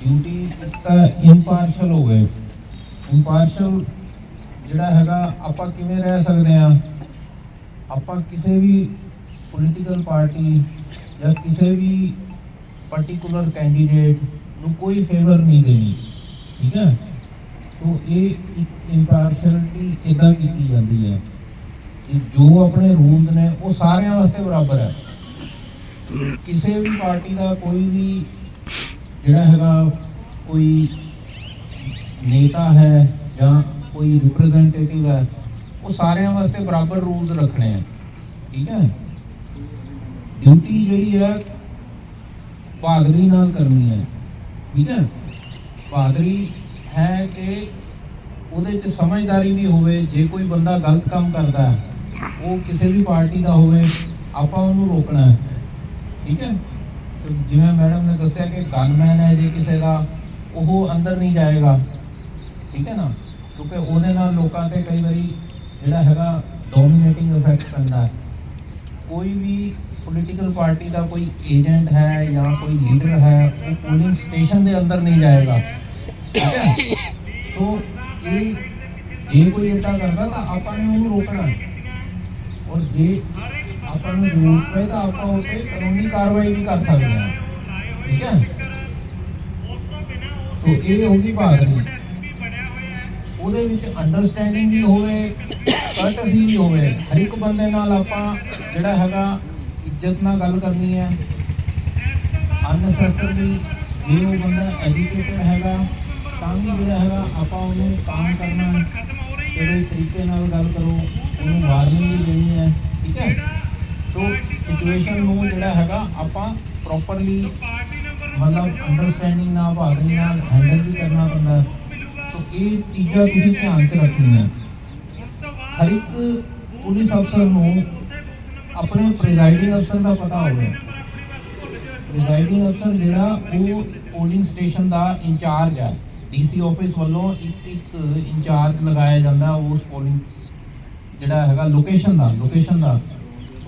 Duty ਤਾਂ ਇੰਪਾਰਸ਼ਲ ਹੋਵੇ ਇੰਪਾਰਸ਼ਲ ਜਿਹੜਾ ਹੈਗਾ, ਆਪਾਂ ਕਿਵੇਂ ਰਹਿ ਸਕਦੇ ਆ ਆਪਾਂ ਕਿਸੇ ਵੀ ਪੋਲੀਟੀਕਲ ਪਾਰਟੀ ਜਾਂ ਕਿਸੇ ਵੀ ਪਾਰਟਿਕੂਲਰ ਕੈਂਡੀਡੇਟ ਨੂੰ ਕੋਈ ਫੇਵਰ ਨਹੀਂ ਦੇਣੀ। ਠੀਕ ਹੈ? ਸੋ ਇਹ ਇੱਕ ਇੰਪਾਰਸ਼ਲਿਟੀ ਇਦਾਂ ਕੀਤੀ ਜਾਂਦੀ ਹੈ ਕਿ ਜੋ ਆਪਣੇ ਰੂਲਸ ਨੇ, ਉਹ ਸਾਰਿਆਂ ਵਾਸਤੇ ਬਰਾਬਰ ਹੈ। ਕਿਸੇ ਵੀ ਪਾਰਟੀ ਦਾ ਕੋਈ ਵੀ ਜਿਹੜਾ ਹੈਗਾ ਕੋਈ ਨੇਤਾ ਹੈ ਜਾਂ ਕੋਈ ਰਿਪਰੈਜ਼ੈਂਟੇਟਿਵ ਹੈ, ਉਹ ਸਾਰਿਆਂ ਵਾਸਤੇ ਬਰਾਬਰ ਰੂਲਸ ਰੱਖਣੇ ਆ, ਠੀਕ ਹੈ? ਡਿਊਟੀ ਜਿਹੜੀ ਹੈ, ਬਹਾਦਰੀ ਨਾਲ ਕਰਨੀ ਹੈ, ਠੀਕ ਹੈ? ਬਹਾਦਰੀ ਹੈ ਕਿ ਉਹਦੇ ਚ ਸਮਝਦਾਰੀ ਵੀ ਹੋਵੇ, ਜੇ ਕੋਈ ਬੰਦਾ ਗਲਤ ਕੰਮ ਕਰਦਾ ਉਹ ਕਿਸੇ ਵੀ ਪਾਰਟੀ ਦਾ ਹੋਵੇ, ਆਪਾਂ ਉਹਨੂੰ ਰੋਕਣਾ ਹੈ, ਠੀਕ ਹੈ? ਜਿਵੇਂ ਮੈਡਮ ਨੇ ਦੱਸਿਆ ਕਿ ਗਨਮੈਨ ਹੈ ਜੇ ਕਿਸੇ ਦਾ, ਉਹ ਅੰਦਰ ਨਹੀਂ ਜਾਏਗਾ। ਠੀਕ ਹੈ ਨਾ? ਕਿਉਂਕਿ ਉਹਦੇ ਨਾਲ ਲੋਕਾਂ ਤੇ ਕਈ ਵਾਰੀ ਜਿਹੜਾ ਹੈਗਾ ਡੋਮੀਨੇਟਿੰਗ ਇਫੈਕਟ ਪੈਂਦਾ ਹੈ। ਕੋਈ ਵੀ ਪੋਲੀਟੀਕਲ ਪਾਰਟੀ ਦਾ ਕੋਈ ਏਜੰਟ ਹੈ ਜਾਂ ਕੋਈ ਲੀਡਰ ਹੈ, ਉਹ ਪੋਲਿੰਗ ਸਟੇਸ਼ਨ ਦੇ ਅੰਦਰ ਨਹੀਂ ਜਾਏਗਾ। ਹੈ? ਸੋ ਇਹ, ਜੇ ਕੋਈ ਏਦਾਂ ਕਰਦਾ ਤਾਂ ਆਪਾਂ ਨੇ ਉਹਨੂੰ ਰੋਕਣਾ ਔਰ ਜੇ ਆਪਾਂ ਨੂੰ ਜ਼ਰੂਰ ਪਏ ਤਾਂ ਆਪਾਂ ਉਹ ਤੇ ਕਾਨੂੰਨੀ ਕਾਰਵਾਈ ਵੀ ਕਰ ਸਕਦੇ ਹਾਂ। ਠੀਕ ਹੈ? ਸੋ ਇਹ ਹੋਗੀ ਬਹਾਦਰੀ ਉਹਦੇ ਵਿੱਚ ਅੰਡਰਸਟੈਂਡਿੰਗ ਵੀ ਹੋਵੇ ਕਰਟਸੀ ਵੀ ਹੋਵੇ, ਹਰ ਇੱਕ ਬੰਦੇ ਨਾਲ ਆਪਾਂ ਜਿਹੜਾ ਹੈਗਾ ਇੱਜ਼ਤ ਨਾਲ ਗੱਲ ਕਰਨੀ ਹੈ। ਅਨਨੈਸੈਸਰਲੀ ਜੇ ਉਹ ਬੰਦਾ ਐਜੂਕੇਟਡ ਹੈਗਾ, ਤਾਂ ਵੀ ਜਿਹੜਾ ਹੈਗਾ ਆਪਾਂ ਉਹਨੂੰ ਕੰਮ ਕਰਨਾ ਹੈ। ਤਰੀਕੇ ਨਾਲ ਗੱਲ ਕਰੋ, ਉਹਨੂੰ ਵਾਰਨਿੰਗ ਵੀ ਦੇਣੀ ਹੈ। ਠੀਕ ਹੈ? ਸੋ ਸਿਚੁਏਸ਼ਨ ਨੂੰ ਜਿਹੜਾ ਹੈਗਾ ਆਪਾਂ ਪ੍ਰੋਪਰਲੀ ਮਤਲਬ ਅੰਡਰਸਟੈਂਡਿੰਗ ਨਾਲ, ਬਹਾਦਰੀ ਨਾਲ ਹੈਂਡਲ ਵੀ ਕਰਨਾ ਪੈਂਦਾ ਸੋ ਇਹ ਚੀਜ਼ਾਂ ਤੁਸੀਂ ਧਿਆਨ 'ਚ ਰੱਖਣੀਆਂ ਹਰ ਇੱਕ ਪੁਲਿਸ ਅਫਸਰ ਨੂੰ ਆਪਣੇ ਪ੍ਰੀਜ਼ਾਈਡਿੰਗ ਅਫਸਰ ਦਾ ਪਤਾ ਹੋਵੇ। ਪ੍ਰੀਜ਼ਾਈਡਿੰਗ ਅਫਸਰ ਜਿਹੜਾ ਉਹ ਪੋਲਿੰਗ ਸਟੇਸ਼ਨ ਦਾ ਇੰਚਾਰਜ ਹੈ। ਡੀਸੀ ਆਫਿਸ ਵੱਲੋਂ ਇੱਕ ਇੱਕ ਇੰਚਾਰਜ ਲਗਾਇਆ ਜਾਂਦਾ ਉਸ ਪੋਲਿੰਗ ਜਿਹੜਾ ਹੈਗਾ ਲੋਕੇਸ਼ਨ ਦਾ ਲੋਕੇਸ਼ਨ ਦਾ।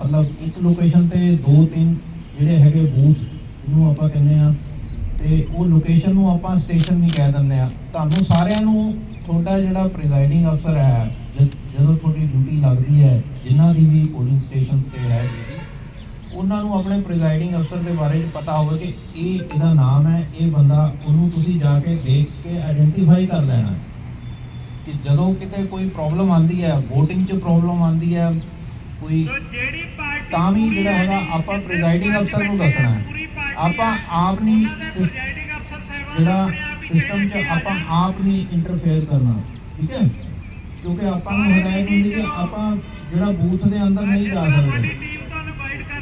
ਮਤਲਬ ਇੱਕ ਲੋਕੇਸ਼ਨ ਤੇ ਦੋ ਤਿੰਨ ਜਿਹੜੇ ਹੈਗੇ ਬੂਥ, ਜਿਹਨੂੰ ਆਪਾਂ ਕਹਿੰਦੇ ਆ ਤੇ ਉਹ ਲੋਕੇਸ਼ਨ ਨੂੰ ਆਪਾਂ ਸਟੇਸ਼ਨ ਨਹੀਂ ਕਹਿ ਦਿੰਦੇ ਆ ਤੁਹਾਨੂੰ ਸਾਰਿਆਂ ਨੂੰ ਤੁਹਾਡਾ ਜਿਹੜਾ ਪ੍ਰੀਜ਼ਾਈਡਿੰਗ ਅਫਸਰ ਹੈ, ਜਦ- ਜਦੋਂ ਤੁਹਾਡੀ ਡਿਊਟੀ ਲੱਗਦੀ ਹੈ, ਜਿਨ੍ਹਾਂ ਦੀ ਵੀ ਪੋਲਿੰਗ ਸਟੇਸ਼ਨਸ ਤੇ ਹੈ, ਉਹਨਾਂ ਨੂੰ ਆਪਣੇ ਪ੍ਰੀਜ਼ਾਈਡਿੰਗ ਅਫਸਰ ਦੇ ਬਾਰੇ 'ਚ ਪਤਾ ਹੋਵੇ ਕਿ ਇਹ ਇਹਦਾ ਨਾਮ ਹੈ, ਇਹ ਬੰਦਾ ਉਹਨੂੰ ਤੁਸੀਂ ਜਾ ਕੇ ਦੇਖ ਕੇ ਆਇਡੈਂਟੀਫਾਈ ਕਰ ਲੈਣਾ ਕਿ ਜਦੋਂ ਕਿਤੇ ਕੋਈ ਪ੍ਰੋਬਲਮ ਆਂਦੀ ਹੈ, VOTING 'ਚ ਪ੍ਰੋਬਲਮ ਆਂਦੀ ਹੈ, ਕੋਈ ਤਾਂ ਵੀ ਜਿਹੜਾ ਹੈਗਾ ਆਪਾਂ ਪ੍ਰੀਜ਼ਾਈਡਿੰਗ ਅਫਸਰ ਨੂੰ ਦੱਸਣਾ ਹੈ। ਆਪਾਂ ਆਪ ਨਹੀਂ ਜਿਹੜਾ ਸਿਸਟਮ 'ਚ ਆਪਾਂ ਆਪ ਨਹੀਂ ਇੰਟਰਫੇਅਰ ਕਰਨਾ ਠੀਕ ਹੈ? ਕਿਉਂਕਿ ਆਪਾਂ ਨੂੰ ਹਦਾਇਤ ਹੁੰਦੀ ਕਿ ਆਪਾਂ ਜਿਹੜਾ ਬੂਥ ਦੇ ਅੰਦਰ ਨਹੀਂ ਜਾ ਸਕਦੇ।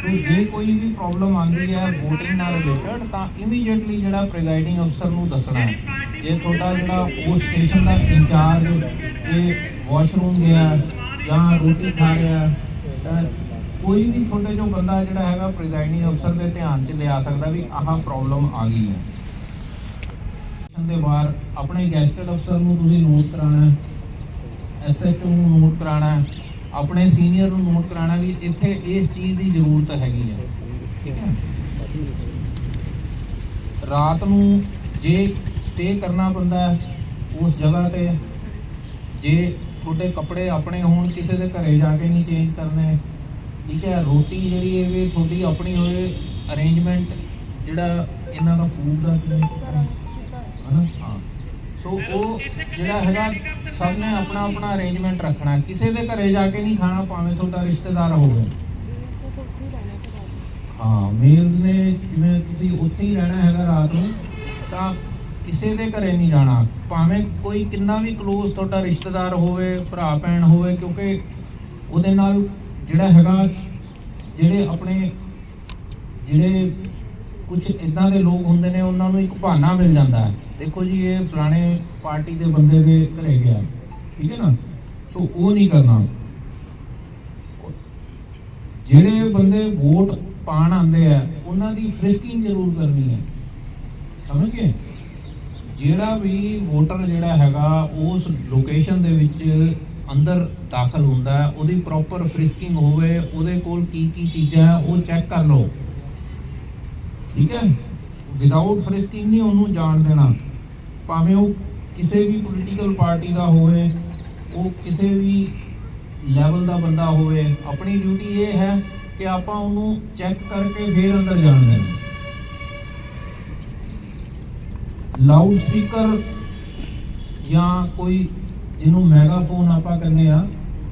ਤੇ ਜੇ ਕੋਈ ਵੀ ਪ੍ਰੋਬਲਮ ਆਉਂਦੀ ਹੈ VOTING ਨਾਲ ਰਿਲੇਟਡ ਤਾਂ ਇਮੀਡੀਏਟਲੀ ਜਿਹੜਾ ਪ੍ਰੀਜ਼ਾਈਡਿੰਗ ਅਫਸਰ ਨੂੰ ਦੱਸਣਾ ਹੈ। ਜੇ ਤੁਹਾਡਾ ਜਿਹੜਾ ਉਸ ਸਟੇਸ਼ਨ ਦਾ ਇੰਚਾਰਜ ਜੇ ਵਾਸ਼ਰੂਮ ਗਿਆ ਜਾਂ ਰੋਟੀ ਖਾ ਰਿਹਾ ਤਾਂ ਕੋਈ ਵੀ ਤੁਹਾਡੇ ਚੋਂ ਬੰਦਾ ਜਿਹੜਾ ਹੈਗਾ ਪ੍ਰੀਜ਼ਾਈਡਿੰਗ ਅਫਸਰ ਦੇ ਧਿਆਨ 'ਚ ਲਿਆ ਸਕਦਾ ਵੀ ਆਹ ਪ੍ਰੋਬਲਮ ਆ ਗਈ ਹੈ। ਦੇ ਬਾਹਰ ਆਪਣੇ ਗੈਸਟਡ ਅਫਸਰ ਨੂੰ ਤੁਸੀਂ ਨੋਟ ਕਰਾਉਣਾ ਹੈ। ਐਸਐਚਓ ਨੂੰ ਨੋਟ ਕਰਾਉਣਾ ਆਪਣੇ ਸੀਨੀਅਰ ਨੂੰ ਨੋਟ ਕਰਾਉਣਾ ਵੀ ਇੱਥੇ ਇਸ ਚੀਜ਼ ਦੀ ਜ਼ਰੂਰਤ ਹੈਗੀ ਹੈ। ਠੀਕ ਹੈ। ਰਾਤ ਨੂੰ ਜੇ ਸਟੇ ਕਰਨਾ ਪੈਂਦਾ ਉਸ ਜਗ੍ਹਾ ਤੇ, ਜੇ ਤੁਹਾਡੇ ਕੱਪੜੇ ਆਪਣੇ ਹੋਣ, ਕਿਸੇ ਦੇ ਘਰੇ ਜਾ ਕੇ ਨਹੀਂ ਚੇਂਜ ਕਰਨੇ ਠੀਕ ਹੈ, ਰੋਟੀ ਜਿਹੜੀ ਹੈ ਵੀ ਤੁਹਾਡੀ ਆਪਣੀ ਹੋਏ ਅਰੇਂਜਮੈਂਟ ਜਿਹੜਾ ਇਹਨਾਂ ਦਾ ਫੂਡ ਦਾ ਕਿਵੇਂ ਹਨਾ? ਹਾਂ। ਸੋ ਉਹ ਜਿਹੜਾ ਹੈਗਾ, ਸਭ ਨੇ ਆਪਣਾ ਆਪਣਾ ਅਰੇਂਜਮੈਂਟ ਰੱਖਣਾ। ਕਿਸੇ ਦੇ ਘਰੇ ਜਾ ਕੇ ਨਹੀਂ ਖਾਣਾ, ਭਾਵੇਂ ਤੁਹਾਡਾ ਰਿਸ਼ਤੇਦਾਰ ਹੋਵੇ। ਹਾਂ ਮੇਲਸ ਨੇ ਜਿਵੇਂ ਤੁਸੀਂ ਉੱਥੇ ਹੀ ਰਹਿਣਾ ਹੈਗਾ ਰਾਤ ਨੂੰ, ਤਾਂ ਕਿਸੇ ਦੇ ਘਰੇ ਨਹੀਂ ਜਾਣਾ। ਭਾਵੇਂ ਕੋਈ ਕਿੰਨਾ ਵੀ ক্লোਜ਼ ਤੁਹਾਡਾ ਰਿਸ਼ਤੇਦਾਰ ਹੋਵੇ ਭਰਾ ਭੈਣ ਹੋਵੇ, ਕਿਉਂਕਿ ਉਹਦੇ ਨਾਲ ਜਿਹੜਾ ਹੈਗਾ ਜਿਹੜੇ ਆਪਣੇ ਜਿਹੜੇ ਕੁਝ ਇਦਾਂ ਦੇ ਲੋਕ ਹੁੰਦੇ ਨੇ ਉਹਨਾਂ ਨੂੰ ਇੱਕ ਬਹਾਨਾ ਮਿਲ ਜਾਂਦਾ ਹੈ। ਦੇਖੋ ਜੀ ਇਹ ਫਲਾਣੇ ਪਾਰਟੀ ਦੇ ਬੰਦੇ ਦੇ ਘਰੇ ਗਿਆ। ਠੀਕ ਹੈ ਨਾ? ਸੋ ਉਹ ਨਹੀਂ ਕਰਨਾ। ਜਿਹੜੇ ਬੰਦੇ ਵੋਟ ਪਾਣ ਆਉਂਦੇ ਆ ਉਹਨਾਂ ਦੀ ਫ੍ਰਿਸਕਿੰਗ ਜ਼ਰੂਰ ਕਰਨੀ ਹੈ। ਸਮਝ ਗਏ? ਜਿਹੜਾ ਵੀ ਵੋਟਰ ਜਿਹੜਾ ਹੈਗਾ ਉਸ ਲੋਕੇਸ਼ਨ ਦੇ ਵਿੱਚ ਅੰਦਰ ਦਾਖਲ ਹੁੰਦਾ ਹੈ, ਉਹਦੀ ਪ੍ਰੋਪਰ ਫ੍ਰਿਸਕਿੰਗ ਹੋਵੇ, ਉਹਦੇ ਕੋਲ ਕੀ ਕੀ ਚੀਜ਼ਾਂ ਹੈ, ਉਹ ਚੈੱਕ ਕਰ ਲਓ। ਠੀਕ ਹੈ? ਵਿਦਆਊਟ ਫਰਿਸਕਿੰਗ ਨਹੀਂ ਉਹਨੂੰ ਜਾਣ ਦੇਣਾ। ਭਾਵੇਂ ਉਹ ਕਿਸੇ ਵੀ ਪੋਲੀਟੀਕਲ ਪਾਰਟੀ ਦਾ ਹੋਵੇ, ਉਹ ਕਿਸੇ ਵੀ ਲੈਵਲ ਦਾ ਬੰਦਾ ਹੋਵੇ, ਆਪਣੀ ਡਿਊਟੀ ਇਹ ਹੈ ਕਿ ਆਪਾਂ ਉਹਨੂੰ ਚੈੱਕ ਕਰਕੇ ਫੇਰ ਅੰਦਰ ਜਾਣ ਦੇਣਾ। ਲਾਊਡ ਸਪੀਕਰ ਜਾਂ ਕੋਈ ਜਿਹਨੂੰ ਮੈਗਾਫੋਨ ਆਪਾਂ ਕਹਿੰਦੇ ਆ,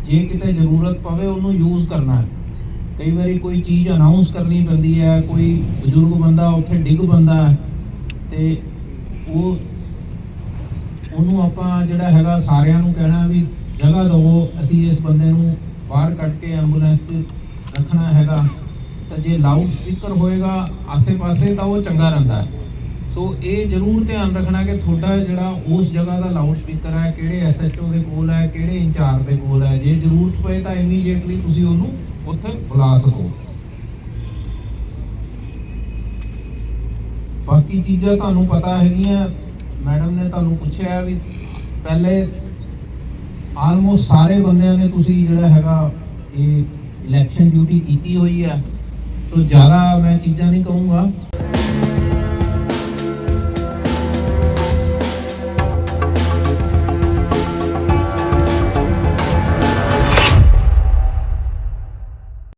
ਜੇ ਕਿਤੇ ਜ਼ਰੂਰਤ ਪਵੇ ਉਹਨੂੰ ਯੂਜ਼ ਕਰਨਾ ਹੈ। ਕਈ ਵਾਰੀ ਕੋਈ ਚੀਜ਼ ਅਨਾਉਂਸ ਕਰਨੀ ਪੈਂਦੀ ਹੈ, ਕੋਈ ਬਜ਼ੁਰਗ ਬੰਦਾ ਉੱਥੇ ਡਿੱਗ ਬੰਦਾ ਹੈ ਤੇ ਉਹ ਉਹਨੂੰ ਆਪਾਂ ਜਿਹੜਾ ਹੈਗਾ ਸਾਰਿਆਂ ਨੂੰ ਕਹਿਣਾ ਵੀ ਜਗ੍ਹਾ ਦਿਓ, ਅਸੀਂ ਇਸ ਬੰਦੇ ਨੂੰ ਬਾਹਰ ਕੱਢ ਕੇ ਐਂਬੂਲੈਂਸ 'ਚ ਰੱਖਣਾ ਹੈਗਾ। ਤਾਂ ਜੇ ਲਾਊਡ ਸਪੀਕਰ ਹੋਏਗਾ, ਆਸੇ-ਪਾਸੇ ਤਾਂ ਉਹ ਚੰਗਾ ਰਹਿੰਦਾ ਹੈ। ਸੋ ਇਹ ਜ਼ਰੂਰ ਧਿਆਨ ਰੱਖਣਾ ਕਿ ਤੁਹਾਡਾ ਜਿਹੜਾ ਉਸ ਜਗ੍ਹਾ ਦਾ ਲਾਊਡ ਸਪੀਕਰ ਹੈ, ਕਿਹੜੇ ਐਸਐਚਓ ਦੇ ਕੋਲ ਹੈ, ਕਿਹੜੇ ਇੰਚਾਰਜ ਦੇ ਕੋਲ ਹੈ। ਜੇ ਜ਼ਰੂਰਤ ਪਏ ਤਾਂ ਇਮੀਡੀਏਟਲੀ ਤੁਸੀਂ ਉਹਨੂੰ ਉੱਥੇ ਬੁਲਾ ਸਕੋ। ਬਾਕੀ ਚੀਜ਼ਾਂ ਤੁਹਾਨੂੰ ਪਤਾ ਹੈਗੀਆਂ। ਮੈਡਮ ਨੇ ਤੁਹਾਨੂੰ ਪੁੱਛਿਆ ਵੀ ਪਹਿਲੇ ਆਲਮੋਸਟ ਸਾਰੇ ਬੰਦਿਆਂ ਨੇ ਤੁਸੀਂ ਜਿਹੜਾ ਹੈਗਾ ਇਹ ਇਲੈਕਸ਼ਨ ਡਿਊਟੀ ਕੀਤੀ ਹੋਈ ਹੈ। ਸੋ ਜ਼ਿਆਦਾ ਮੈਂ ਚੀਜ਼ਾਂ ਨਹੀਂ ਕਹੂੰਗਾ।